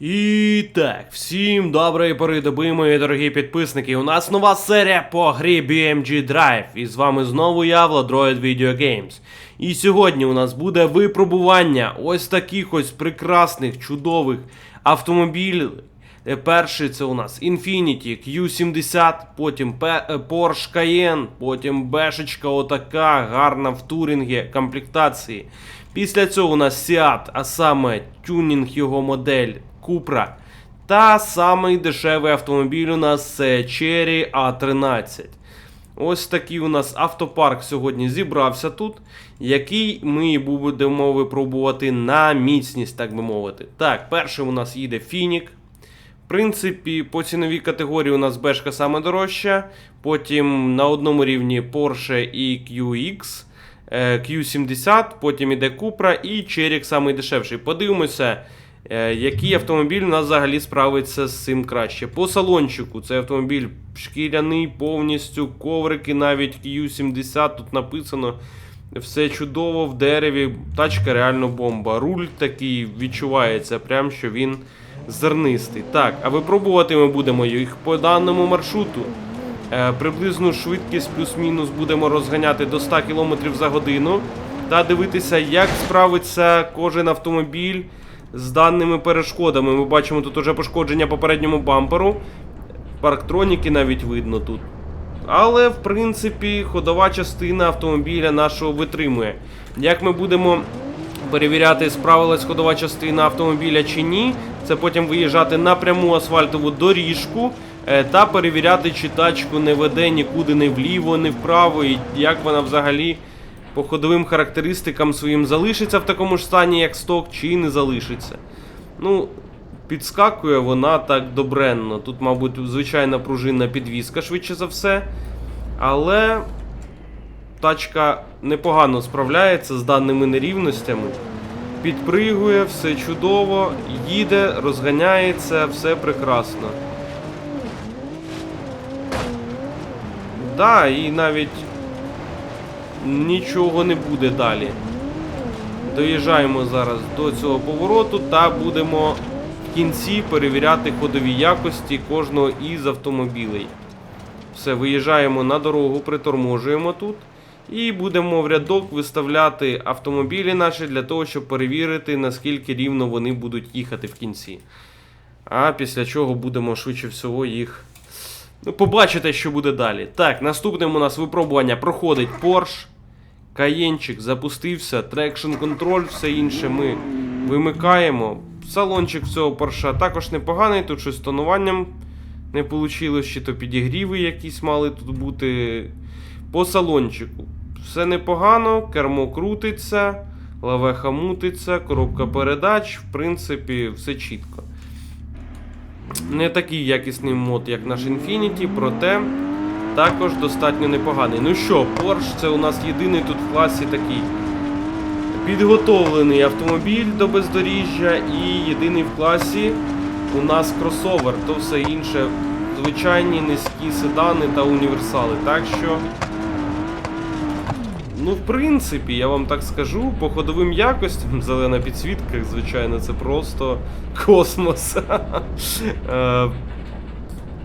І так, всім доброї пори доби, мої дорогі підписники. У нас нова серія по грі BMG Drive. І з вами знову я, Владроїд Video Games. І сьогодні у нас буде випробування ось таких ось прекрасних, чудових автомобілів. Е, Перший це у нас Infiniti Q70, потім е, Porsche Cayenne, потім Бешечка отака, гарна в турінгі комплектації. Після цього у нас Seat, а саме тюнінг його модель Cupra. Та самий дешевий автомобіль у нас це Cherry A13. Ось такий у нас автопарк сьогодні зібрався тут, який ми будемо випробувати на міцність, так би мовити. Так, перший у нас їде Фінік. В принципі, по ціновій категорії у нас бешка саме дорожча. Потім на одному рівні Porsche і QX, е, Q70, потім іде Cupra і Cherry самий дешевший. Подивимося, який автомобіль у нас взагалі справиться з цим краще. По салончику це автомобіль шкіряний, повністю коврики, навіть Q70 тут написано. Все чудово в дереві, тачка реально бомба. Руль такий відчувається, прям що він зернистий. Так, а випробувати ми будемо їх по даному маршруту. Е, приблизну швидкість плюс-мінус будемо розганяти до 100 км за годину та дивитися, як справиться кожен автомобіль з даними перешкодами. Ми бачимо тут уже пошкодження попередньому бамперу. Парктроніки навіть видно тут. Але, в принципі, ходова частина автомобіля нашого витримує. Як ми будемо перевіряти, справилась ходова частина автомобіля чи ні, це потім виїжджати на пряму асфальтову доріжку е, та перевіряти, чи тачку не веде нікуди не вліво, не вправо, і як вона взагалі по ходовим характеристикам своїм залишиться в такому ж стані, як сток, чи не залишиться. Ну, підскакує вона так добренно. Тут, мабуть, звичайна пружинна підвіска, швидше за все. Але тачка непогано справляється з даними нерівностями. Підпригує, все чудово, їде, розганяється, все прекрасно. Да, і навіть нічого не буде далі. Доїжджаємо зараз до цього повороту та будемо в кінці перевіряти ходові якості кожного із автомобілей. Все, виїжджаємо на дорогу, приторможуємо тут. І будемо в рядок виставляти автомобілі наші для того, щоб перевірити, наскільки рівно вони будуть їхати в кінці. А після чого будемо швидше всього їх. Ну, побачите, що буде далі. Так, наступним у нас випробування проходить Porsche. Каєнчик запустився, трекшн контроль, все інше ми вимикаємо. Салончик цього Porsche також непоганий, тут щось з тонуванням не вийшло, чи то підігріви якісь мали тут бути. По салончику. Все непогано, кермо крутиться, лавеха мутиться, коробка передач, в принципі, все чітко. Не такий якісний мод, як наш Infinity, проте також достатньо непоганий. Ну що, Porsche це у нас єдиний тут в класі такий підготовлений автомобіль до бездоріжжя і єдиний в класі у нас кросовер, то все інше звичайні низькі седани та універсали. Так що. Ну, в принципі, я вам так скажу, по ходовим якостям, зелена підсвітка, звичайно, це просто космос.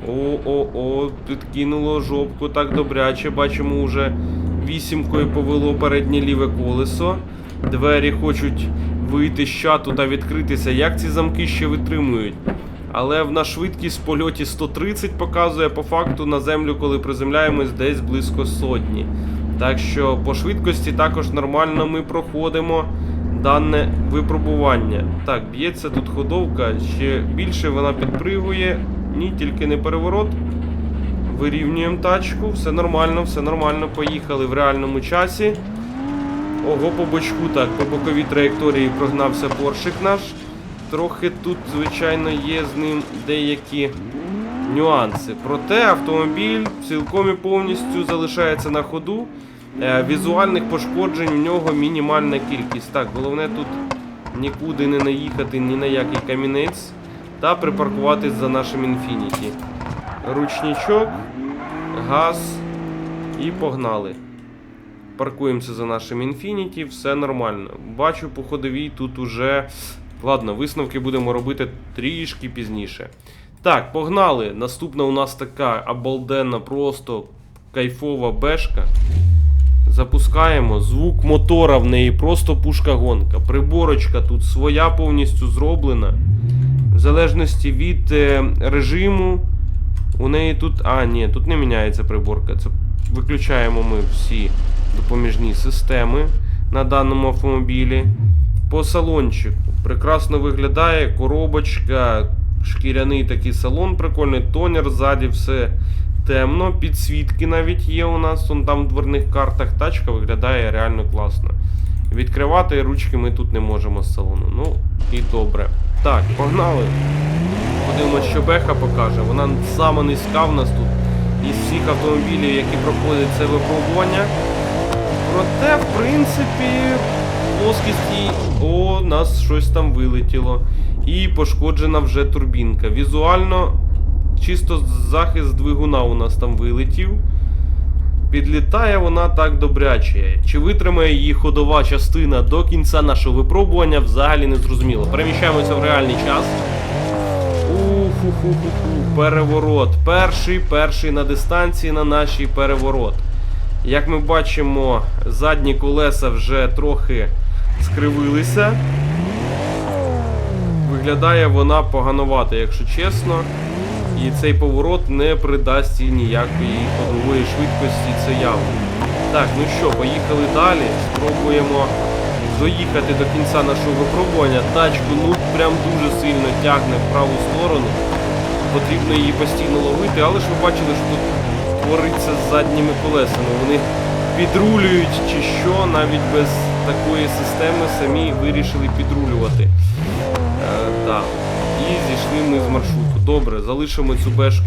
О-о-о, підкинуло жопку так добряче. Бачимо, уже вісімкою повело переднє ліве колесо. Двері хочуть вийти з чату та відкритися. Як ці замки ще витримують? Але в нас швидкість в польоті 130 показує по факту на землю, коли приземляємось десь близько сотні. Так що по швидкості також нормально ми проходимо дане випробування. Так, б'ється тут ходовка, ще більше вона підпригує. Ні, тільки не переворот. Вирівнюємо тачку, все нормально, все нормально. Поїхали в реальному часі. Ого, по бочку так, по боковій траєкторії прогнався поршик наш. Трохи тут, звичайно, є з ним деякі нюанси. Проте автомобіль цілком і повністю залишається на ходу. Е, Візуальних пошкоджень в нього мінімальна кількість. Так, головне тут нікуди не наїхати ні на який камінець та припаркуватись за нашим інфініті. Ручничок, газ і погнали. Паркуємося за нашим інфініті, все нормально. Бачу по ходовій тут уже Ладно, висновки будемо робити трішки пізніше. Так, погнали. Наступна у нас така обалденна, просто кайфова бешка. Запускаємо. Звук мотора в неї просто пушка-гонка. Приборочка тут своя повністю зроблена. Залежності від е, режиму. У неї тут. А, ні, тут не міняється приборка. Це виключаємо ми всі допоміжні системи на даному автомобілі. По салончику. Прекрасно виглядає коробочка, шкіряний такий салон, прикольний тонер, ззаді все темно, підсвітки навіть є у нас, он там в дверних картах тачка виглядає реально класно. Відкривати ручки ми тут не можемо з салону. Ну і добре. Так, погнали. Подивимось, що Беха покаже. Вона сама низька в нас тут із всіх автомобілів, які проходять це випробування. Проте, в принципі, плоскості. О, нас щось там вилетіло. І пошкоджена вже турбінка. Візуально, чисто захист двигуна у нас там вилетів. Підлітає вона так добряче. Чи витримає її ходова частина до кінця нашого випробування, взагалі не зрозуміло. Переміщаємося в реальний час. Уфу-ху-ху-ху, переворот. Перший, перший на дистанції на нашій переворот. Як ми бачимо, задні колеса вже трохи скривилися. Виглядає вона поганувато, якщо чесно. І цей поворот не придасть їй ніякої ходової швидкості, це явно. Так, ну що, поїхали далі. Спробуємо доїхати до кінця нашого випробування. Тачку ну прям дуже сильно тягне в праву сторону. Потрібно її постійно ловити, але ж ви бачили, що тут твориться з задніми колесами. Вони підрулюють чи що, навіть без такої системи самі вирішили підрулювати. Е, так. І зійшли ми з маршруту. Добре, залишимо цю бешку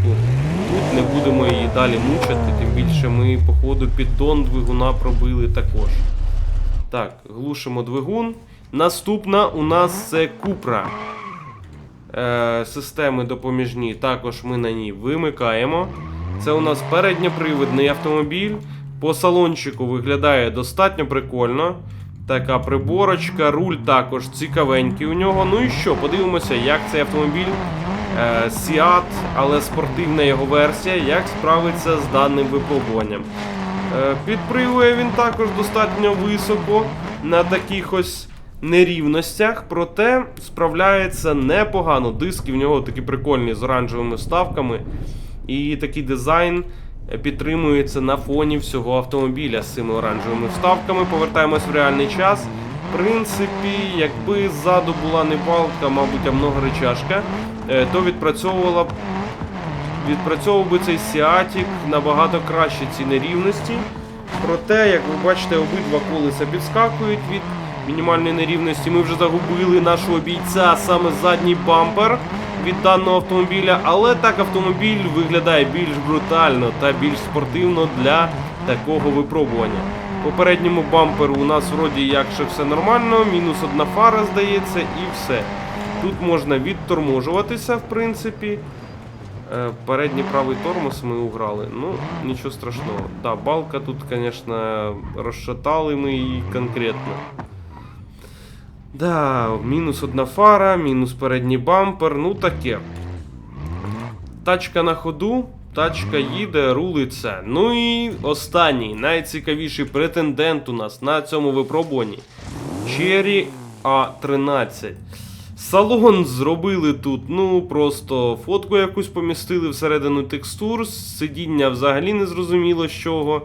тут, не будемо її далі мучити, тим більше ми, походу, піддон двигуна пробили також. Так, глушимо двигун. Наступна у нас це Купра. Е, системи допоміжні. Також ми на ній вимикаємо. Це у нас передньопривідний автомобіль. По салончику виглядає достатньо прикольно. Така приборочка, руль також цікавенький у нього. Ну і що, подивимося, як цей автомобіль Seat, але спортивна його версія, як справиться з даним випробуванням. Е, підпригує він також достатньо високо на таких ось нерівностях, проте справляється непогано. Диски в нього такі прикольні з оранжевими вставками. І такий дизайн підтримується на фоні всього автомобіля з цими оранжевими вставками. Повертаємось в реальний час. В принципі, якби ззаду була не балка, мабуть, а многоречашка, е, то відпрацьовувала б відпрацьовував би цей сіатік набагато краще ці нерівності. Проте, як ви бачите, обидва колеса підскакують від мінімальної нерівності. Ми вже загубили нашого бійця саме задній бампер від даного автомобіля, але так автомобіль виглядає більш брутально та більш спортивно для такого випробування. Попередньому бамперу у нас вроді як ще все нормально, мінус одна фара здається, і все. Тут можна відторможуватися, в принципі. Е, Передній правий тормоз ми уграли. Ну, нічого страшного. Да, балка тут, звісно, розшатали ми її конкретно. Да, мінус одна фара, мінус передній бампер, ну таке. Тачка на ходу, тачка їде, рулиться. Ну і останній, найцікавіший претендент у нас на цьому випробуванні. Cherry A13. Салон зробили тут, ну просто фотку якусь помістили всередину текстур, сидіння взагалі не зрозуміло з чого.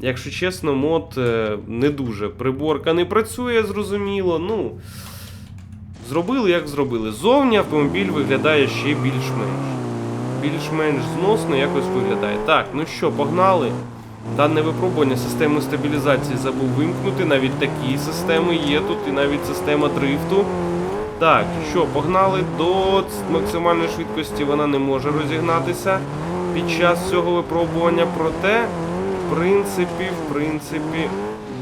Якщо чесно, мод е, не дуже. Приборка не працює, зрозуміло. Ну, зробили як зробили. Зовні автомобіль виглядає ще більш-менш. Більш-менш зносно якось виглядає. Так, ну що, погнали. Дане випробування системи стабілізації забув вимкнути. Навіть такі системи є тут, і навіть система дрифту. Так, що, погнали до максимальної швидкості вона не може розігнатися під час цього випробування. Проте, в принципі, в принципі,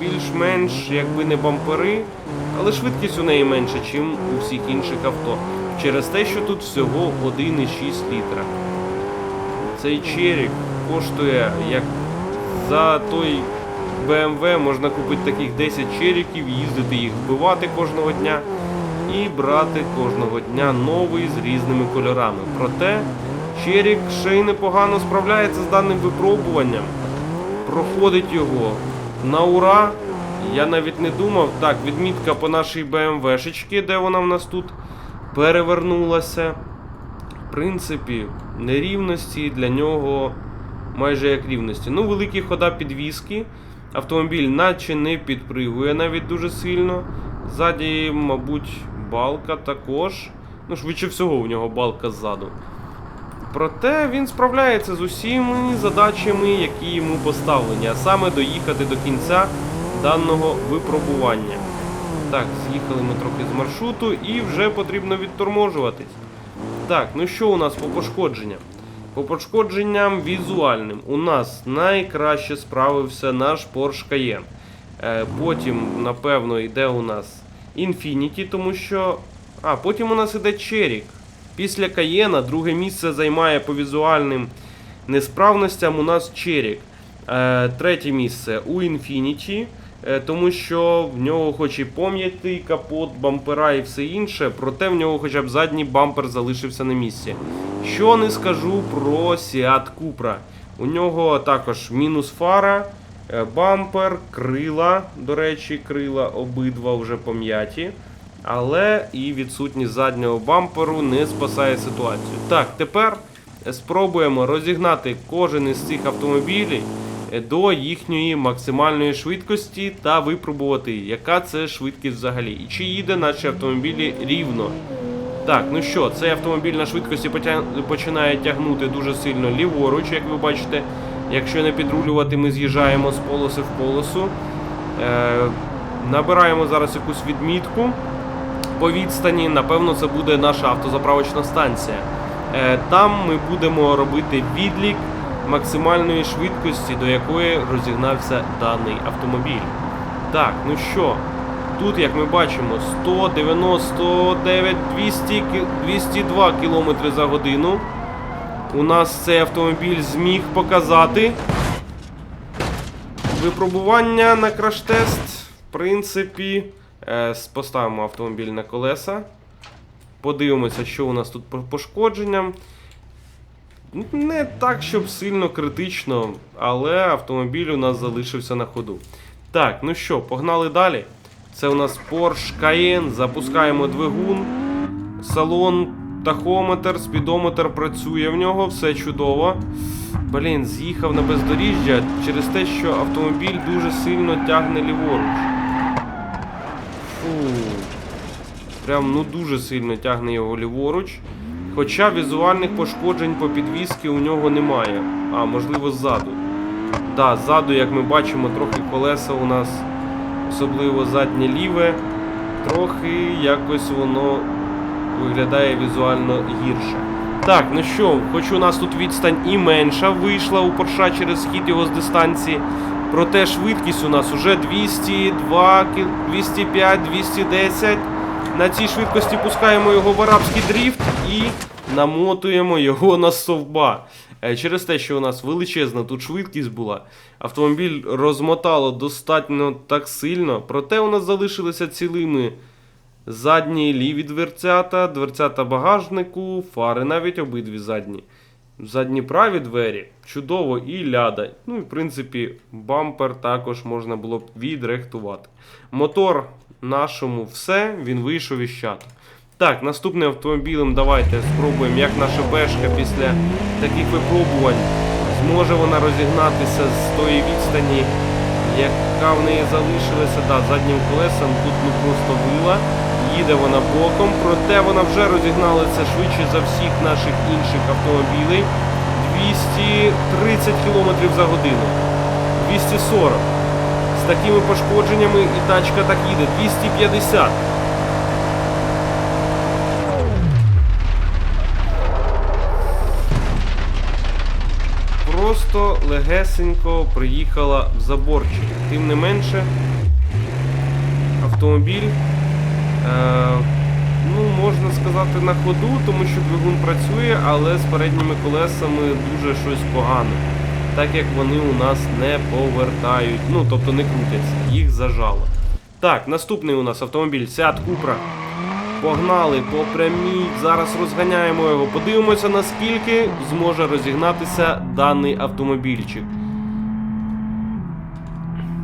більш-менш, якби не бампери, але швидкість у неї менша, ніж у всіх інших авто. Через те, що тут всього 1,6 літра. Цей черік коштує як за той BMW можна купити таких 10 черіків, їздити їх вбивати кожного дня. і брати кожного дня новий з різними кольорами. Проте Черік ще й непогано справляється з даним випробуванням. Проходить його на ура. Я навіть не думав. Так, відмітка по нашій БМВшечці, де вона в нас тут перевернулася. Принципі, нерівності для нього майже як рівності. Ну, великі хода підвіски. Автомобіль наче не підпригує навіть дуже сильно. Ззаді, мабуть, балка також. Ну, швидше всього, у нього балка ззаду. Проте він справляється з усіми задачами, які йому поставлені, а саме доїхати до кінця даного випробування. Так, з'їхали ми трохи з маршруту і вже потрібно відторможуватись. Так, ну що у нас по пошкодженням? По пошкодженням візуальним у нас найкраще справився наш Porsche Cayenne. Е, потім, напевно, йде у нас Infiniti, тому що. А, потім у нас іде Cherry. Після Каєна друге місце займає по візуальним несправностям у нас Черік. Е, третє місце у Infinity, тому що в нього хоч і пом'ятий капот, бампера і все інше, проте в нього хоча б задній бампер залишився на місці. Що не скажу про Seat Cupra. У нього також мінус фара, е, бампер, крила. До речі, крила обидва вже пом'яті. Але і відсутність заднього бамперу не спасає ситуацію. Так, тепер спробуємо розігнати кожен із цих автомобілів е, до їхньої максимальної швидкості та випробувати, яка це швидкість взагалі. І чи їде наші автомобілі рівно. Так, ну що, цей автомобіль на швидкості починає тягнути дуже сильно ліворуч, як ви бачите. Якщо не підрулювати, ми з'їжджаємо з полоси в полосу. Е, набираємо зараз якусь відмітку по відстані, напевно, це буде наша автозаправочна станція. Е, Там ми будемо робити відлік максимальної швидкості, до якої розігнався даний автомобіль. Так, ну що, тут, як ми бачимо, 199 200, 202 км за годину. У нас цей автомобіль зміг показати. Випробування на краш-тест, в принципі, е, поставимо автомобіль на колеса. Подивимося, що у нас тут по пошкодженням. Не так, щоб сильно критично, але автомобіль у нас залишився на ходу. Так, ну що, погнали далі. Це у нас Porsche Cayenne. Запускаємо двигун, салон, тахометр, спідометр працює в нього, все чудово. Блін, з'їхав на бездоріжжя через те, що автомобіль дуже сильно тягне ліворуч. Фу. Прям ну дуже сильно тягне його ліворуч. Хоча візуальних пошкоджень по підвісці у нього немає. А, можливо, ззаду. Да, ззаду, як ми бачимо, трохи колеса у нас, особливо заднє ліве, трохи якось воно виглядає візуально гірше. Так, ну що, хоч у нас тут відстань і менша вийшла у Порша через схід його з дистанції. Проте швидкість у нас уже 202, 205, 210. На цій швидкості пускаємо його в арабський дріфт і намотуємо його на совба. Е, Через те, що у нас величезна тут швидкість була, автомобіль розмотало достатньо так сильно, проте у нас залишилися цілими задні ліві дверцята, дверцята багажнику, фари навіть обидві задні. Задні праві двері чудово і ляда. Ну і в принципі бампер також можна було б відрехтувати. Мотор нашому все, він вийшов із чату. Так, наступним автомобілем давайте спробуємо, як наша бешка після таких випробувань зможе вона розігнатися з тої відстані, яка в неї залишилася. Да, заднім колесом тут ну просто вила. Їде вона боком, проте вона вже розігналася швидше за всіх наших інших автомобілей. 230 км за годину. 240. З такими пошкодженнями і тачка так їде. 250. Просто легесенько приїхала в заборчик. Тим не менше, автомобіль, е, ну, можна сказати, на ходу, тому що двигун працює, але з передніми колесами дуже щось погано. Так як вони у нас не повертають, ну тобто не крутяться, їх зажало. Так, наступний у нас автомобіль Seat Cupra. погнали по прямій. Зараз розганяємо його. Подивимося, наскільки зможе розігнатися даний автомобільчик.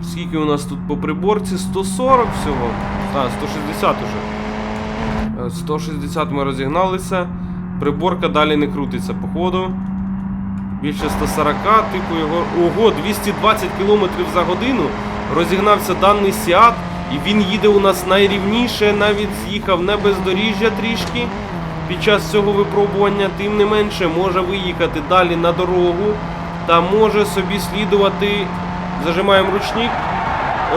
Скільки у нас тут по приборці? 140 всього. А, 160 уже. Е, 160 ми розігналися. Приборка далі не крутиться, походу. Більше 140, типу його. Ого, 220 км за годину розігнався даний Сіат, і він їде у нас найрівніше, навіть з'їхав на бездоріжжя трішки під час цього випробування, тим не менше може виїхати далі на дорогу та може собі слідувати. Зажимаємо ручник,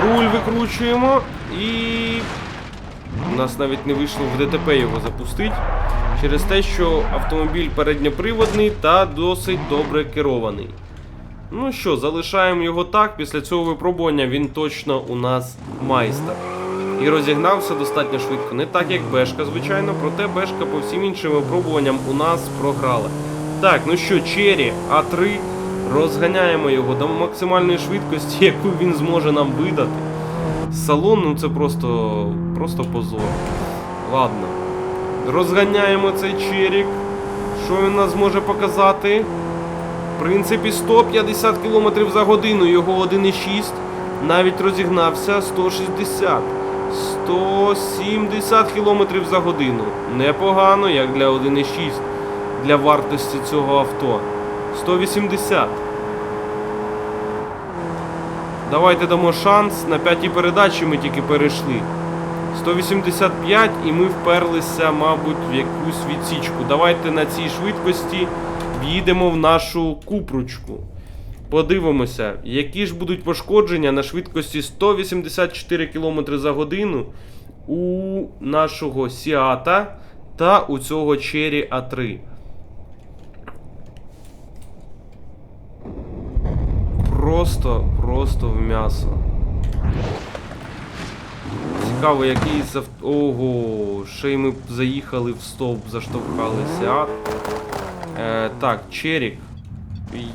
руль викручуємо і. У нас навіть не вийшло в ДТП його запустити. Через те, що автомобіль передньоприводний та досить добре керований. Ну що, залишаємо його так. Після цього випробування він точно у нас майстер. І розігнався достатньо швидко. Не так, як Бешка, звичайно, проте Бешка по всім іншим випробуванням у нас програла. Так, ну що, Черрі А3. Розганяємо його до максимальної швидкості, яку він зможе нам видати. Салон, ну це просто. просто позор. Ладно. Розганяємо цей черік. Що він нас може показати? В принципі, 150 км за годину, його 1,6. Навіть розігнався 160. 170 км за годину. Непогано, як для 1,6 для вартості цього авто. 180. Давайте дамо шанс. На п'ятій передачі ми тільки перейшли. 185 і ми вперлися, мабуть, в якусь відсічку. Давайте на цій швидкості в'їдемо в нашу купручку. Подивимося, які ж будуть пошкодження на швидкості 184 км за годину у нашого Сіата та у цього Cherry A3. Просто, просто в м'ясо. Цікаво, який з. Ого, ще й ми заїхали в стовп, заштовхали Сіат. Е, так, Черік.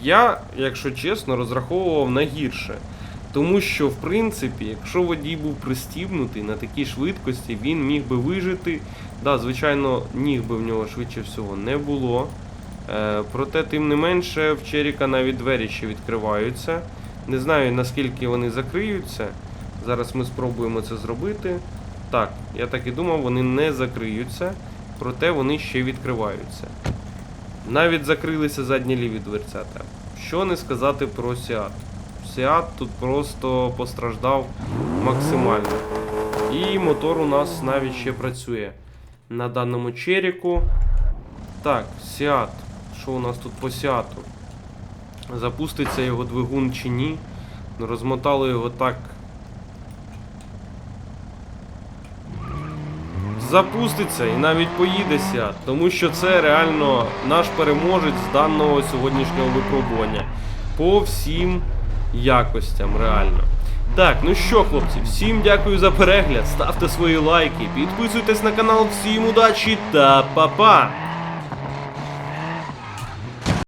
Я, якщо чесно, розраховував на гірше. Тому що, в принципі, якщо водій був пристібнутий на такій швидкості, він міг би вижити. Да, звичайно, ніг би в нього швидше всього не було. Е, проте, тим не менше, в Черіка навіть двері ще відкриваються. Не знаю наскільки вони закриються. Зараз ми спробуємо це зробити. Так, я так і думав, вони не закриються, проте вони ще відкриваються. Навіть закрилися задні ліві дверцята. Що не сказати про Сіат. Сіат тут просто постраждав максимально. І мотор у нас навіть ще працює на даному черіку. Так, Сіат. Що у нас тут по Сіату? Запуститься його двигун чи ні. Розмотали його так. Запуститься і навіть поїдеться, тому що це реально наш переможець з даного сьогоднішнього випробування. По всім якостям, реально. Так, ну що, хлопці, всім дякую за перегляд. Ставте свої лайки, підписуйтесь на канал, всім удачі та па-па!